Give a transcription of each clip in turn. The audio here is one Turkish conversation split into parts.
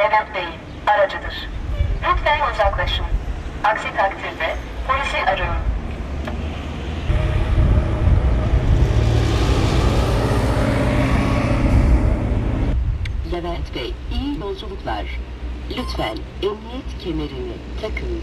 Levent Bey'in aracıdır. Lütfen uzaklaşın. Aksi takdirde polisi arayın. Levent Bey, iyi yolculuklar. Lütfen emniyet kemerini takın.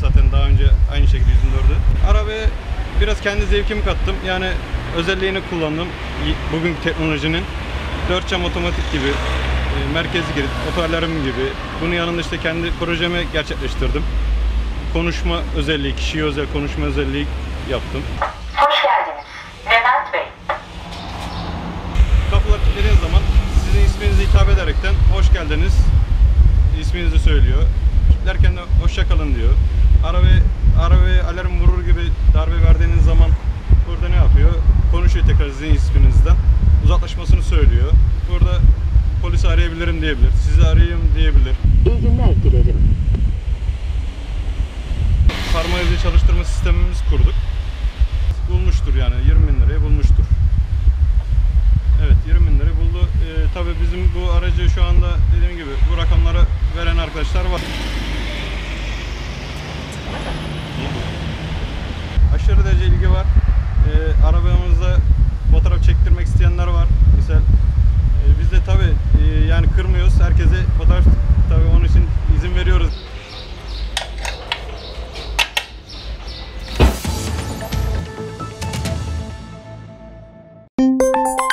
Zaten daha önce aynı şekilde 124'ü. Arabaya biraz kendi zevkimi kattım. Yani özelliğini kullandım bugünkü teknolojinin. 4 cam otomatik gibi, e, merkezi grid, otoalarm gibi. Bunun yanında işte kendi projemi gerçekleştirdim. Konuşma özelliği, kişiye özel konuşma özelliği yaptım. Hoş geldiniz. Levent Bey. Kapılar kilitlediğiniz zaman sizin isminizi hitap ederekten hoş geldiniz isminizi söylüyor. Kilitlerken de hoşça kalın diyor. Arabayı, arabayı alarm vurur gibi darbe verdiğiniz zaman burada ne yapıyor? Konuşuyor tekrar sizin isminizden. Uzaklaşmasını söylüyor. Burada polisi arayabilirim diyebilir. Sizi arayayım diyebilir. İyi günler dilerim. Parmak izi çalıştırma sistemimiz kurduk. Bulmuştur yani 20 bin liraya bulmuştur. Evet 20 bin lirayı buldu. Ee, tabii bizim bu aracı şu anda dediğim gibi bu rakamlara Música